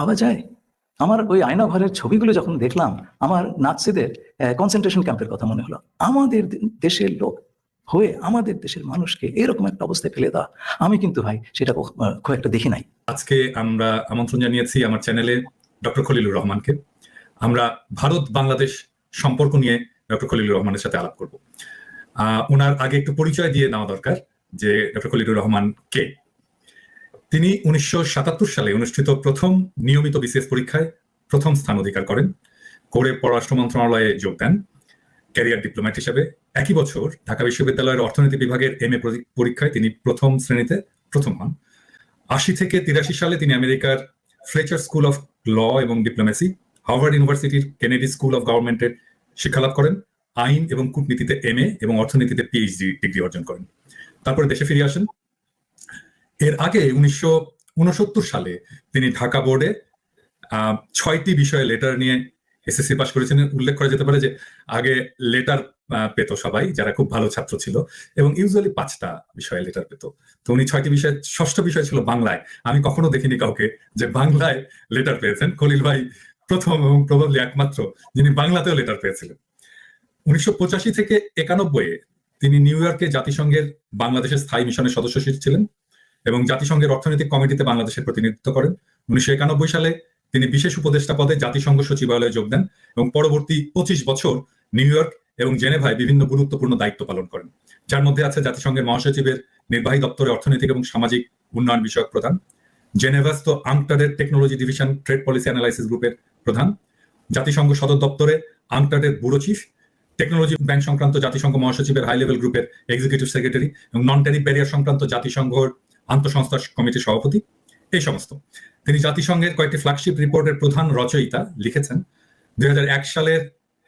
ভাবা যায় আমার ওই আয়না ঘরের ছবিগুলো যখন দেখলাম আমার নাৎসিদের কনসেন্ট্রেশন ক্যাম্পের কথা মনে হলো। আমাদের দেশের লোক হয়ে আমাদের দেশের মানুষকে এরকম একটা অবস্থায় ফেলে দেওয়া। আমি কিন্তু ভাই সেটা খুব একটা দেখি নাই। আজকে আমরা আমন্ত্রণ জানিয়েছি আমার চ্যানেলে ডক্টর খলিলুর রহমানকে। আমরা ভারত বাংলাদেশ সম্পর্ক নিয়ে ডক্টর খলিলুর রহমানের সাথে আলাপ করব। আহ, ওনার আগে একটু পরিচয় দিয়ে নেওয়া দরকার যে ডক্টর খলিলুর রহমান কে? তিনি উনিশশো সাতাত্তর সালে অনুষ্ঠিত প্রথম নিয়মিত বিসিএস পরীক্ষায় প্রথম স্থান অধিকার করেন। করে পররাষ্ট্র মন্ত্রণালয়ে যোগ দেন। ক্যারিয়ার ডিপ্লোম্যাট হিসেবে একই বছর ঢাকা বিশ্ববিদ্যালয়ের অর্থনীতি বিভাগের এম এ পরীক্ষায় তিনি প্রথম শ্রেণীতে প্রথম হন। আশি থেকে তিরাশি সালে তিনি আমেরিকার ফ্লেচার স্কুল অফ ল এবং ডিপ্লোমেসি হার্ভার্ড ইউনিভার্সিটির কেনেডি স্কুল অফ গভর্নমেন্টের শিক্ষালাভ করেন, আইন এবং কূটনীতিতে এম এবং অর্থনীতিতে পিএইচডি ডিগ্রি অর্জন করেন। তারপরে দেশে ফিরে আসেন। এর আগে উনিশশো উনসত্তর সালে তিনি ঢাকা বোর্ডে ছয়টি বিষয়ে লেটার নিয়ে এসএসসি পাশ করেছেন। উল্লেখ করা যেতে পারে যে আগে লেটার পেত সবাই, যারা খুব ভালো ছাত্র ছিল, এবং ইউজুয়ালি পাঁচটা বিষয়ে লেটার পেত। তো উনি ছয়টি বিষয়ে, ষষ্ঠ বিষয় ছিল বাংলায়। আমি কখনো দেখিনি কাউকে যে বাংলায় লেটার পেয়েছেন। খলিল ভাই প্রথম এবং প্রবাবলি একমাত্র যিনি বাংলাতেও লেটার পেয়েছিলেন। উনিশশো পঁচাশি থেকে একানব্বই তিনি নিউ ইয়র্কে জাতিসংঘের বাংলাদেশের স্থায়ী মিশনের সদস্য ছিলেন। এবং জাতিসংঘের অর্থনৈতিক কমিটিতে বাংলাদেশের প্রতিনিধিত্ব করেন। উনিশশো একানব্বই সালে তিনি বিশেষ উপদেষ্টা পদে জাতিসংঘ সচিবালয়ে যোগ দেন এবং পরবর্তী পঁচিশ বছর নিউ ইয়র্ক এবং জেনেভায় বিভিন্ন গুরুত্বপূর্ণ দায়িত্ব পালন করেন, যার মধ্যে আছে জাতিসংঘের মহাসচিবের নির্বাহী দপ্তরে অর্থনৈতিক এবং সামাজিক উন্নয়ন বিষয়ক প্রধান জেনেভাস্ত আংটারের technology division trade policy analysis গ্রুপের প্রধান, জাতিসংঘ সদর দপ্তরে আংটারের ব্যুরো চিফ, টেকনোলজি ব্যাংক সংক্রান্ত জাতিসংঘ মহাসচিবের হাই লেভেল গ্রুপের এক্সিকিউটিভ সেক্রেটারি এবং নন ট্যারিফ ব্যারিয়ার সংক্রান্ত জাতিসংঘর আন্তঃসংস্থা কমিটির সভাপতি, এই সমস্ত। তিনি জাতিসংঘের কয়েকটি ফ্ল্যাগশিপ রিপোর্টের প্রধান রচয়িতা লিখেছেন। দুই এক সালের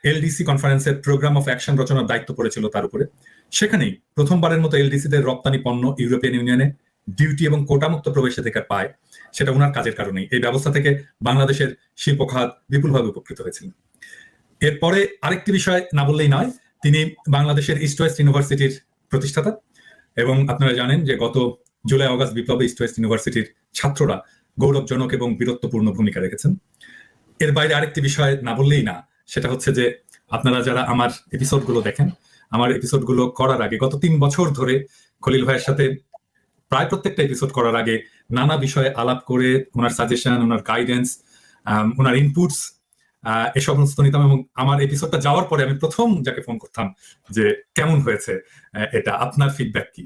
এলডিসি কনফারেন্সের প্রোগ্রাম অফ অ্যাকশন রচনার দায়িত্ব পড়েছিল তার উপরে। সেখানেই প্রথমবারের মতো এলডিসিদের রপ্তানি পণ্য ইউরোপিয়ান ইউনিয়নে ডিউটি এবং কোটামুক্ত প্রবেশাধিকার পায়, সেটা ওনার কাজের কারণেই। এই ব্যবস্থা থেকে বাংলাদেশের শিল্প খাত বিপুলভাবে উপকৃত হয়েছিলেন। এরপরে আরেকটি বিষয় না বললেই নয়, তিনি বাংলাদেশের ইস্ট ওয়েস্ট ইউনিভার্সিটির প্রতিষ্ঠাতা। এবং আপনারা জানেন যে গত জুলাই অগাস্ট বিপ্লবে ইস্ট ওয়েস্ট ইউনিভার্সিটির ছাত্ররা গৌরবজনক এবং বীরত্বপূর্ণ ভূমিকা রেখেছেন। এর বাইরে আরেকটি বিষয় না বললেই না, সেটা হচ্ছে যে আপনারা যারা আমার এপিসোডগুলো দেখেন, আমার এপিসোডগুলো করার আগে গত তিন বছর ধরে খলিল ভাইয়ের সাথে প্রায় প্রত্যেকটা এপিসোড করার আগে নানা বিষয়ে আলাপ করে ওনার সাজেশন ওনার গাইডেন্স ওনার ইনপুটস এ সমস্ত নিতাম এবং আমার এপিসোডটা যাওয়ার পরে আমি প্রথম যাকে ফোন করতাম যে কেমন হয়েছে এটা, আপনার ফিডব্যাক কি?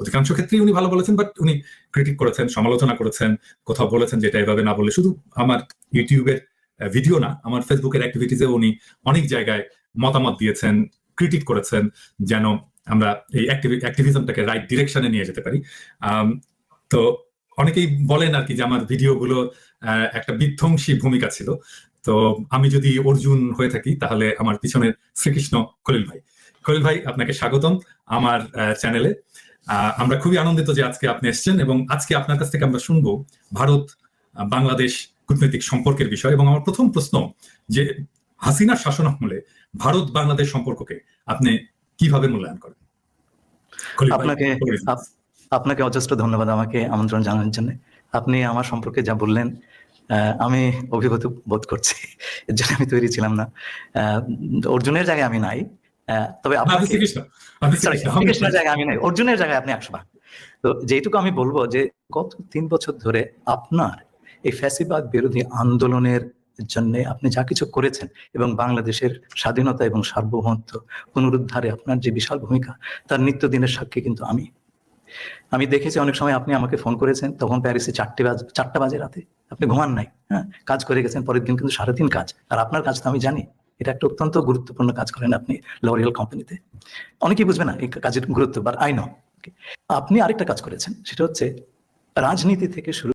অধিকাংশ ক্ষেত্রেই উনি ভালো বলেছেন বাট উনি ক্রিটিক করেছেন, সমালোচনা করেছেন, কোথাও বলেছেন যে এটা এভাবে না বলে শুধু আমার ইউটিউবের ভিডিও না, আমার ফেসবুকের অ্যাক্টিভিটিসে উনি অনেক জায়গায় মতামত দিয়েছেন ক্রিটিক করেছেন, যেন আমরা এই অ্যাক্টিভিজমটাকে রাইট ডিরেকশনে নিয়ে যেতে পারি। তো অনেকেই বলেন আর কি যে আমার ভিডিওগুলো একটা বিধ্বংসী ভূমিকা ছিল। তো আমি যদি অর্জুন হয়ে থাকি, তাহলে আমার পিছনের শ্রীকৃষ্ণ খলিল ভাই। খলিল ভাই, আপনাকে স্বাগতম আমার চ্যানেলে আমরা খুবই আনন্দিত যে আজকে আপনি এসেছেন এবং আজকে আপনার কাছ থেকে আমরা শুনব ভারত বাংলাদেশ কূটনৈতিক সম্পর্কের বিষয় এবং আমার প্রথম প্রশ্ন যে হাসিনার শাসন আমলে ভারত বাংলাদেশ সম্পর্ককে আপনি কীভাবে মূল্যায়ন করেন? আপনাকে আপনাকে অজস্র ধন্যবাদ আমাকে আমন্ত্রণ জানানোর জন্য। আপনি আমার সম্পর্কে যা বললেন আহ, আমি অভিভূত বোধ করছি। এর জন্য আমি তৈরি ছিলাম না। আহ, অর্জুনের জায়গায় আমি নাই। তবে জায়গায় আমি নাই অর্জুনের জায়গায় আপনি একশো বার। তো যেটুকু আমি বলব যে গত তিন বছর ধরে আপনার এই ফ্যাসিবাদ বিরোধী আন্দোলনের জন্য আপনি যা কিছু করেছেন এবং বাংলাদেশের স্বাধীনতা এবং সার্বভৌমত্ব পুনরুদ্ধারে আপনার যে বিশাল ভূমিকা তার নিত্যদিনের সাক্ষী কিন্তু আমি। আমি দেখেছি অনেক সময় আপনি আমাকে ফোন করেছেন তখন প্যারিসে চারটে বাজে চারটা বাজে রাতে। আপনি ঘুমান নাই হ্যাঁ? কাজ করে গেছেন পরের দিন কিন্তু সারাদিন কাজ। আর আপনার কাজ তো আমি জানি। এটা একটা অত্যন্ত গুরুত্বপূর্ণ কাজ করেন আপনি লরিয়াল কোম্পানিতে অনেকেই বুঝবে না এই কাজের গুরুত্ব বা আই নো আপনি আরেকটা কাজ করেছেন, সেটা হচ্ছে রাজনীতি থেকে শুরু